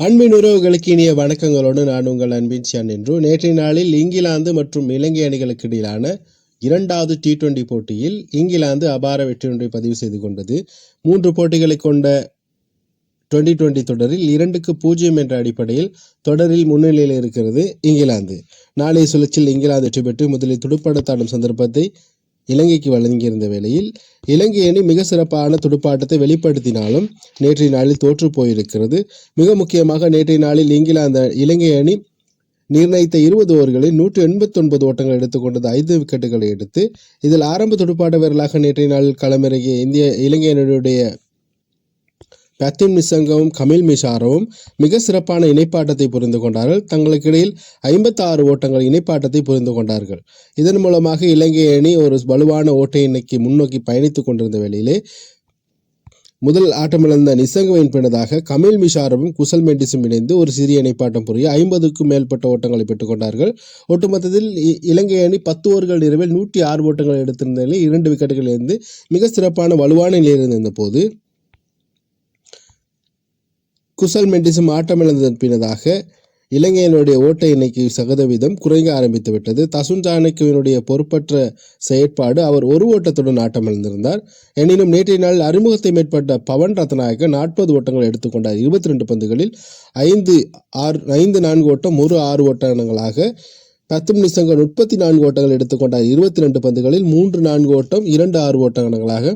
அன்பின் உறவுகளுக்கு இனிய வணக்கங்களோடு நான் உங்கள் அன்பின் சியான் என்று நேற்றைய நாளில் இங்கிலாந்து மற்றும் இலங்கை அணிகளுக்கு இடையிலான இரண்டாவது டி டுவெண்டி போட்டியில் இங்கிலாந்து அபார வெற்றி ஒன்றை பதிவு செய்து கொண்டது. மூன்று போட்டிகளை கொண்ட டுவெண்டி டுவெண்டி தொடரில் இரண்டுக்கு பூஜ்ஜியம் என்ற அடிப்படையில் தொடரில் முன்னிலையில் இருக்கிறது இங்கிலாந்து. நாளைய சுழற்சியில் இங்கிலாந்து வெற்றி பெற்று முதலில் துடுப்பாடத்தாடும் சந்தர்ப்பத்தை இலங்கைக்கு வழங்கியிருந்த வேளையில் இலங்கை அணி மிக சிறப்பான துடுப்பாட்டத்தை வெளிப்படுத்தினாலும் நேற்றைய நாளில் தோற்று போயிருக்கிறது. மிக முக்கியமாக நேற்றைய நாளில் இங்கிலாந்து இலங்கை அணி நிர்ணயித்த இருபது ஓவர்களில் நூற்று எண்பத்தி ஒன்பது ஓட்டங்கள் எடுத்துக்கொண்டது ஐந்து விக்கெட்டுகளை எடுத்து இதில் ஆரம்ப துடுப்பாட்ட வீரர்களாக நேற்றைய நாளில் களமிறங்கிய இந்திய இலங்கை அணியுடைய பத்திம் நிசங்கவும் கமில் மிஷாரவும் மிக சிறப்பான இணைப்பாட்டத்தை புரிந்து கொண்டார்கள். தங்களுக்கு இடையில் ஐம்பத்தாறு ஓட்டங்கள் இணைப்பாட்டத்தை புரிந்து கொண்டார்கள். இதன் மூலமாக இலங்கை அணி ஒரு வலுவான ஓட்டை இன்னைக்கு முன்னோக்கி பயணித்துக் கொண்டிருந்த வேளையிலே முதல் ஆட்டமிழந்த நிசங்கவின் பின்னதாக கமில் மிஷாரவும் குசல் மெண்டிஸும் இணைந்து ஒரு சிறிய இணைப்பாட்டம் புரிய ஐம்பதுக்கும் மேற்பட்ட ஓட்டங்களை பெற்றுக்கொண்டார்கள் ஒட்டுமொத்தத்தில் இ- இலங்கை அணி பத்து ஓவர்கள் நிறைவில் நூற்றி ஆறு ஓட்டங்கள் எடுத்திருந்த நிலையில் இரண்டு விக்கெட்டுகள் இருந்து மிக சிறப்பான வலுவான நிலையில் இருந்த போது குசல் மெண்டிசம் ஆட்டமிழந்ததன் பின்னதாக இலங்கையினுடைய ஓட்ட எண்ணிக்கை சதவீதம் குறைய ஆரம்பித்து விட்டது. தசுன் சாணக்கியனுடைய பொறுப்பற்ற செயற்பாடு அவர் ஒரு ஓட்டத்துடன் ஆட்டமிழந்திருந்தார் எனினும் நேற்றைய நாள் அறிமுகத்தை மேற்பட்ட பவன் ரத்நாயக்க நாற்பது ஓட்டங்கள் எடுத்துக்கொண்டார் இருபத்தி ரெண்டு பந்துகளில் ஐந்து ஆறு ஐந்து நான்கு ஓட்டம் ஒரு ஆறு ஓட்டங்களாக பத்து நிமிஷங்கள் முப்பத்தி நான்கு ஓட்டங்கள் எடுத்துக்கொண்டார் இருபத்தி ரெண்டு பந்துகளில் மூன்று நான்கு ஓட்டம் இரண்டு ஆறு ஓட்டங்களாக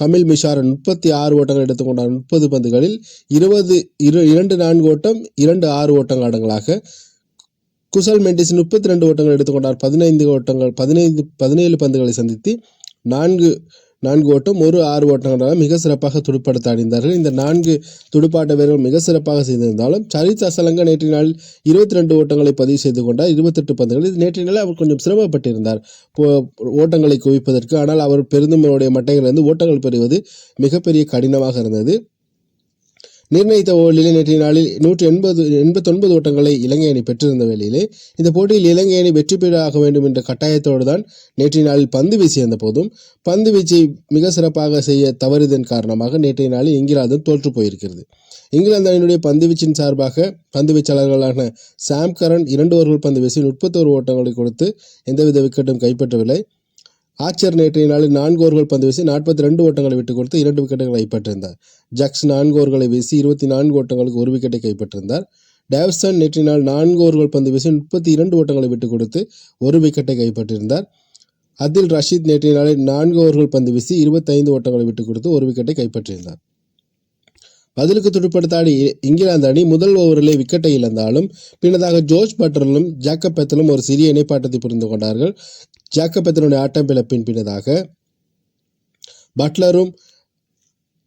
கமில் மிஷாரன் முப்பத்தி ஆறு ஓட்டங்கள் எடுத்துக்கொண்டார். முப்பது பந்துகளில் இருபது இரு இரண்டு நான்கு ஓட்டம் இரண்டு ஆறு ஓட்டங்களாக குசல் மெண்டிஸ் முப்பத்தி ரெண்டு ஓட்டங்கள் எடுத்துக்கொண்டார். பதினைந்து ஓட்டங்கள் பதினைந்து பதினேழு பந்துகளை சந்தித்து நான்கு நான்கு ஓட்டம் ஒரு ஆறு ஓட்டங்களாக மிக சிறப்பாக துடுப்பாட்டத்தை அடைந்தார்கள் இந்த நான்கு துடுப்பாட்ட வீரர்கள் மிக சிறப்பாக செய்திருந்தாலும் சரித் அசலங்க நேற்றைய நாள் இருபத்தி ரெண்டு ஓட்டங்களை பதிவு செய்து கொண்டார். இருபத்தெட்டு பந்துகளில் நேற்றைய நாள் அவர் கொஞ்சம் சிரமப்பட்டிருந்தார். போ- ஓட்டங்களை குவிப்பதற்கு. ஆனால் அவர் பெருந்தமருடைய மட்டைகளிலிருந்து ஓட்டங்கள் பெறுவது மிகப்பெரிய கடினமாக இருந்தது. நிர்ணயித்த ஓவரில் நேற்றைய நாளில் நூற்றி எண்பது எண்பத்தொன்பது ஓட்டங்களை இலங்கை அணி பெற்றிருந்த வேளையிலே இந்த போட்டியில் இலங்கை அணி வெற்றி பெறாக வேண்டும் என்ற கட்டாயத்தோடு தான் நேற்றைய நாளில் பந்து வீசியிருந்த போதும் பந்து வீச்சை மிக சிறப்பாக செய்ய தவறியதன் காரணமாக நேற்றைய நாளில் இங்கிலாந்து தோற்று போயிருக்கிறது. இங்கிலாந்து அணியினுடைய பந்து வீச்சின் சார்பாக பந்து வீச்சாளர்களான சாம் கரன் இரண்டு ஓவர்கள் பந்து வீசி முப்பத்தோரு ஓட்டங்களை கொடுத்து எந்தவித விக்கெட்டும் கைப்பற்றவில்லை. ஆச்சர் நேற்றைய நாளில் நான்கு ஓவர்கள் பந்து வீசி நாற்பத்தி ரெண்டு ஓட்டங்களை விட்டுக் கொடுத்து இரண்டு விக்கெட்டுகளை கைப்பற்றிருந்தார். ஜக்ஸ் நான்கு ஓவர்களை வீசி இருபத்தி நான்கு ஓட்டங்களுக்கு ஒரு விக்கெட்டை கைப்பற்றிருந்தார். டேவ்சன் நேற்றைய நாள் நான்கு ஓவர்கள் பந்து வீசி முப்பத்தி இரண்டு ஓட்டங்களை விட்டுக் கொடுத்து ஒரு விக்கெட்டை கைப்பற்றியிருந்தார் அதில் ரஷீத் நேற்றைய நாளில் நான்கு ஓவர்கள் பந்து வீசி இருபத்தைந்து ஓட்டங்களை விட்டுக் கொடுத்து ஒரு விக்கெட்டை கைப்பற்றியிருந்தார். பதிலுக்கு துடுப்படுத்தாடி இங்கிலாந்து அணி முதல் ஓவரிலே விக்கெட்டை இழந்தாலும் பின்னதாக ஜோர்ஜ் பட்டரலும் ஜாக்கப் பெத்தலும் ஒரு சிறிய இணைப்பாட்டத்தை புரிந்து கொண்டார்கள். ஜாக்கப் ஆட்டம் பிளப்பின் பின்னதாக பட்லரும்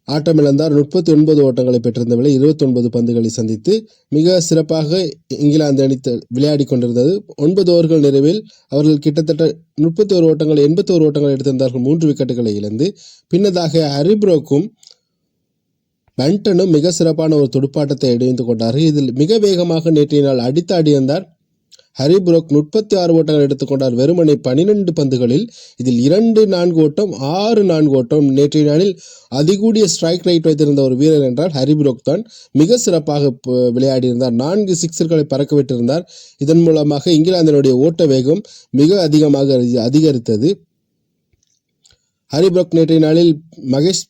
ஆட்டமிழந்தார் முப்பத்தி ஒன்பது ஓட்டங்களை பெற்றிருந்த வேளை இருபத்தி ஒன்பது பந்துகளை சந்தித்து மிக சிறப்பாக இங்கிலாந்து அணி விளையாடி கொண்டிருந்தது. ஒன்பது ஓவர்கள் நிறைவில் அவர்கள் கிட்டத்தட்ட முப்பத்தி ஒரு ஓட்டங்கள் எண்பத்தி ஒரு ஓட்டங்கள் எடுத்திருந்தார்கள். மூன்று விக்கெட்டுகளை இழந்து பின்னதாக ஹரிப்ரோக்கும் பண்டனும் மிக சிறப்பான ஒரு துடுப்பாட்டத்தை இணைந்து கொண்டார்கள். இதில் மிக வேகமாக நேற்றைய நாள் அடித்து அடியந்தார். ஹரி புரோக் முப்பத்தி ஆறு ஓட்டங்கள் எடுத்துக்கொண்டார் வெறுமனை பனிரெண்டு பந்துகளில். இதில் இரண்டு நான்கு ஓட்டம் ஆறு நான்கு ஓட்டம். நேற்றைய நாளில் அதிகூடிய ஸ்ட்ரைக் ரைட் வைத்திருந்த ஒரு வீரர் என்றால் ஹரி புரோக் தான். மிக சிறப்பாக விளையாடியிருந்தார். நான்கு சிக்ஸர்களை பறக்க விட்டிருந்தார் இதன் மூலமாக இங்கிலாந்தினுடைய ஓட்ட வேகம் மிக அதிகமாக அதி- அதிகரித்தது. ஹரிபுரோக் நேற்றைய நாளில் மகேஷ்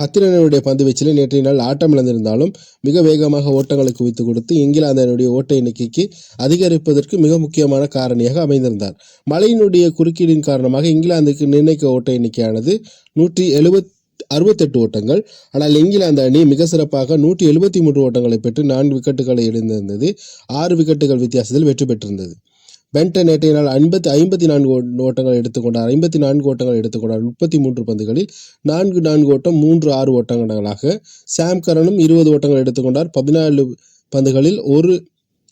பத்திரனுடைய பந்து வீச்சில் நேற்றைய நாள் ஆட்டம் இழந்திருந்தாலும் மிக வேகமாக ஓட்டங்களை குவித்து கொடுத்து இங்கிலாந்தினுடைய ஓட்ட எண்ணிக்கைக்கு அதிகரிப்பதற்கு மிக முக்கியமான காரணியாக அமைந்திருந்தார். மழையினுடைய குறுக்கீடின் காரணமாக இங்கிலாந்துக்கு நிர்ணயிக்க ஓட்ட எண்ணிக்கையானது நூற்றி எழுபத் அறுபத்தெட்டு ஓட்டங்கள். ஆனால் இங்கிலாந்து அணி மிக சிறப்பாக நூற்றி எழுபத்தி மூன்று ஓட்டங்களை பெற்று நான்கு விக்கெட்டுகளை எழுந்திருந்தது ஆறு விக்கெட்டுகள் வித்தியாசத்தில் வெற்றி பெற்றிருந்தது. பென்டன் நேற்றைய நாள் ஐம்பத்தி ஐம்பத்தி நான்கு ஓ- ஓட்டங்கள் எடுத்துக்கொண்டார். ஐம்பத்தி நான்கு ஓட்டங்கள் எடுத்துக்கொண்டார். முப்பத்தி மூன்று பந்துகளில் நான்கு நான்கு ஓட்டம் மூன்று ஆறு ஓட்டங்களாக. சாம் கரனும் இருபது ஓட்டங்கள் எடுத்துக்கொண்டார். பதினாலு பந்துகளில் ஒரு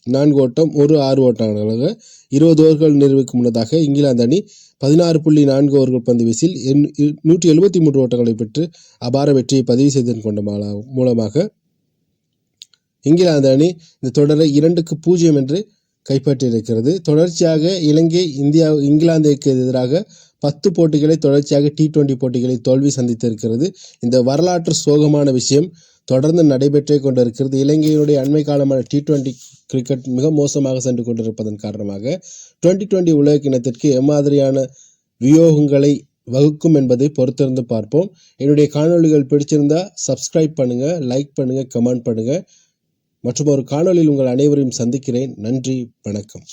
நான்கு ஓட்டம் ஒரு ஆறு ஓட்டங்களாக. இருபது ஓவர்கள் நிறைவுக்கு முன்னதாக இங்கிலாந்து அணி பதினாறு புள்ளி நான்கு ஓவர்கள் பந்து வீசில் எண்- நூற்றி எழுபத்தி மூன்று ஓட்டங்களை பெற்று அபார வெற்றியை பதிவு செய்ததன் கொண்ட மூலமாக இங்கிலாந்து அணி இந்த தொடரை இரண்டுக்கு பூஜ்ஜியம் என்று கைப்பற்றியிருக்கிறது. தொடர்ச்சியாக இலங்கை இந்தியா இங்கிலாந்துக்கு எதிராக பத்து போட்டிகளை தொடர்ச்சியாக டி டுவெண்டி போட்டிகளை தோல்வி சந்தித்திருக்கிறது. இந்த வரலாற்று சோகமான விஷயம் தொடர்ந்து நடைபெற்றே கொண்டிருக்கிறது. இலங்கையினுடைய அண்மை காலமான டி டுவெண்டி கிரிக்கெட் மிக மோசமாக சென்று கொண்டிருப்பதன் காரணமாக டுவெண்ட்டி டுவெண்ட்டி உலக கிணத்திற்கு எம்மாதிரியான வியோகங்களை வகுக்கும் என்பதை பொறுத்திருந்து பார்ப்போம். என்னுடைய காணொளிகள் பிடிச்சிருந்தா சப்ஸ்கிரைப் பண்ணுங்கள் லைக் பண்ணுங்கள் கமெண்ட் பண்ணுங்கள் மற்றும் ஒரு காணொலியில் உங்கள் அனைவரையும் சந்திக்கிறேன். நன்றி வணக்கம்.